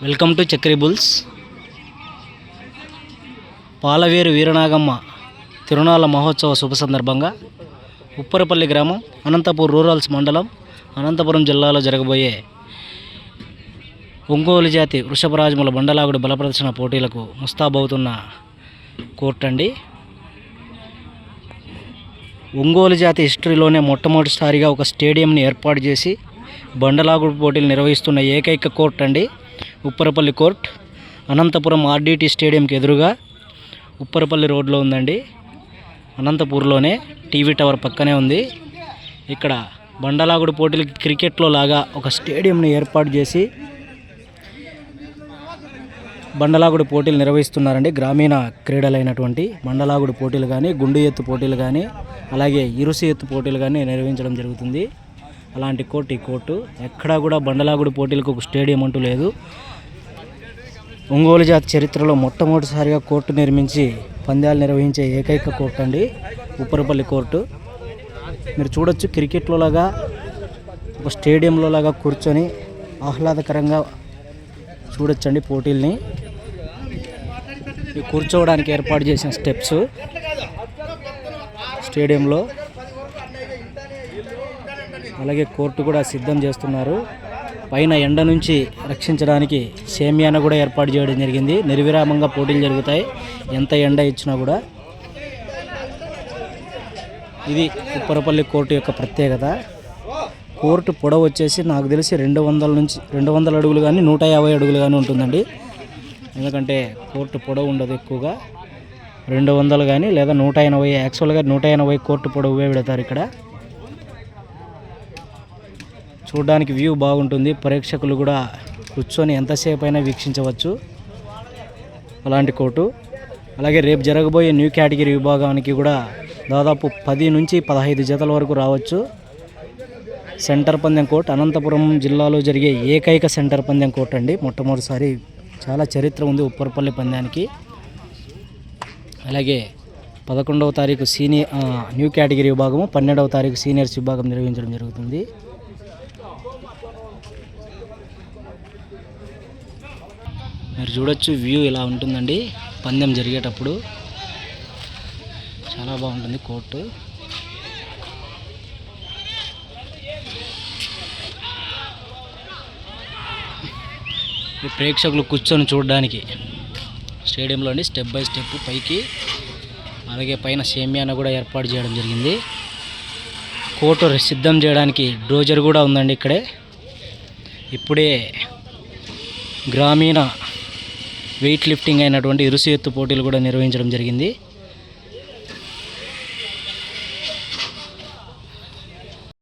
Welcome to Chakri bulls. Palaveru Veeranagamma తిరునాళ్ళ మహోత్సవ శుభ సందర్భంగా ఉప్పరపల్లి గ్రామం అనంతపూర్ రూరల్స్ మండలం అనంతపురం జిల్లాలో జరగబోయే ఒంగోలు జాతి వృషభరాజముల బండలాగుడు బలప్రదర్శన పోటీలకు ముస్తాబవుతున్న కోర్టు అండి ఒంగోలు జాతి హిస్టరీలోనే మొట్టమొదటిసారిగా ఒక స్టేడియంని ఏర్పాటు చేసి బండలాగుడు పోటీలు నిర్వహిస్తున్న ఏకైక కోర్ట్ అండి ఉప్పరపల్లి కోర్ట్ అనంతపురం ఆర్డీటీ స్టేడియంకి ఎదురుగా ఉప్పరపల్లి రోడ్లో ఉందండి. అనంతపూర్లోనే టీవీ టవర్ పక్కనే ఉంది. ఇక్కడ బండలాగుడు పోటీలకి క్రికెట్లో లాగా ఒక స్టేడియంని ఏర్పాటు చేసి బండలాగుడు పోటీలు నిర్వహిస్తున్నారండి. గ్రామీణ క్రీడలైనటువంటి బండలాగుడు పోటీలు కానీ గుండు ఎత్తు పోటీలు కానీ అలాగే ఇరుసు ఎత్తు పోటీలు కానీ నిర్వహించడం జరుగుతుంది. అలాంటి కోర్టు ఈ కోర్టు. ఎక్కడా కూడా బండలాగుడు పోటీలకు ఒక స్టేడియం అంటూ లేదు. ఒంగోలు జాతి చరిత్రలో మొట్టమొదటిసారిగా కోర్టు నిర్మించి పందాలు నిర్వహించే ఏకైక కోర్టు అండి ఉప్పరపల్లి కోర్టు. మీరు చూడొచ్చు క్రికెట్లో లాగా ఒక స్టేడియంలో లాగా కూర్చొని ఆహ్లాదకరంగా చూడొచ్చండి పోటీల్ని. కూర్చోవడానికి ఏర్పాటు చేసిన స్టెప్స్ స్టేడియంలో. అలాగే కోర్టు కూడా సిద్ధం చేస్తున్నారు. పైన ఎండ నుంచి రక్షించడానికి సేమియాను కూడా ఏర్పాటు చేయడం జరిగింది. నిర్విరామంగా పోటీలు జరుగుతాయి. ఎంత ఎండ ఇచ్చినా కూడా. ఇది ఉప్పరపల్లి కోర్టు యొక్క ప్రత్యేకత. కోర్టు పొడవు వచ్చేసి నాకు తెలిసి రెండు వందల నుంచి రెండు వందల అడుగులు కానీ నూట యాభై అడుగులు కానీ ఉంటుందండి. ఎందుకంటే కోర్టు పొడవు ఉండదు ఎక్కువగా. రెండు వందలు కానీ లేదా నూట ఎనభై యాక్చువల్గా నూట ఎనభై కోర్టు పొడవు పెడతారు ఇక్కడ. చూడడానికి వ్యూ బాగుంటుంది. ప్రేక్షకులు కూడా కూర్చొని ఎంతసేపు అయినా వీక్షించవచ్చు. అలాంటి కోర్టు అలాగే రేపు జరగబోయే న్యూ కేటగిరీ విభాగానికి కూడా దాదాపు పది నుంచి పదహైదు జతల వరకు రావచ్చు. సెంటర్ పందెం కోర్ట్ అనంతపురం జిల్లాలో జరిగే ఏకైక సెంటర్ పందెం కోర్ట్ అండి. మొట్టమొదటిసారి చాలా చరిత్ర ఉంది ఉప్పరపల్లి పందానికి అలాగే పదకొండవ తారీఖు సీనియర్ న్యూ కేటగిరీ విభాగము పన్నెండవ తారీఖు సీనియర్స్ విభాగం నిర్వహించడం జరుగుతుంది. మీరు చూడొచ్చు వ్యూ ఇలా ఉంటుందండి. పందెం జరిగేటప్పుడు. చాలా బాగుంటుంది కోర్టు. ప్రేక్షకులు కూర్చొని చూడడానికి. స్టేడియంలోని స్టెప్ బై స్టెప్ పైకి. అలాగే పైన సేమియాను కూడా ఏర్పాటు చేయడం జరిగింది. కోర్టు సిద్ధం చేయడానికి డోజర్ కూడా ఉందండి ఇక్కడే. ఇప్పుడే గ్రామీణ వెయిట్ లిఫ్టింగ్ అయినటువంటి ఇరుసు ఎత్తు పోటీలు కూడా నిర్వహించడం జరిగింది.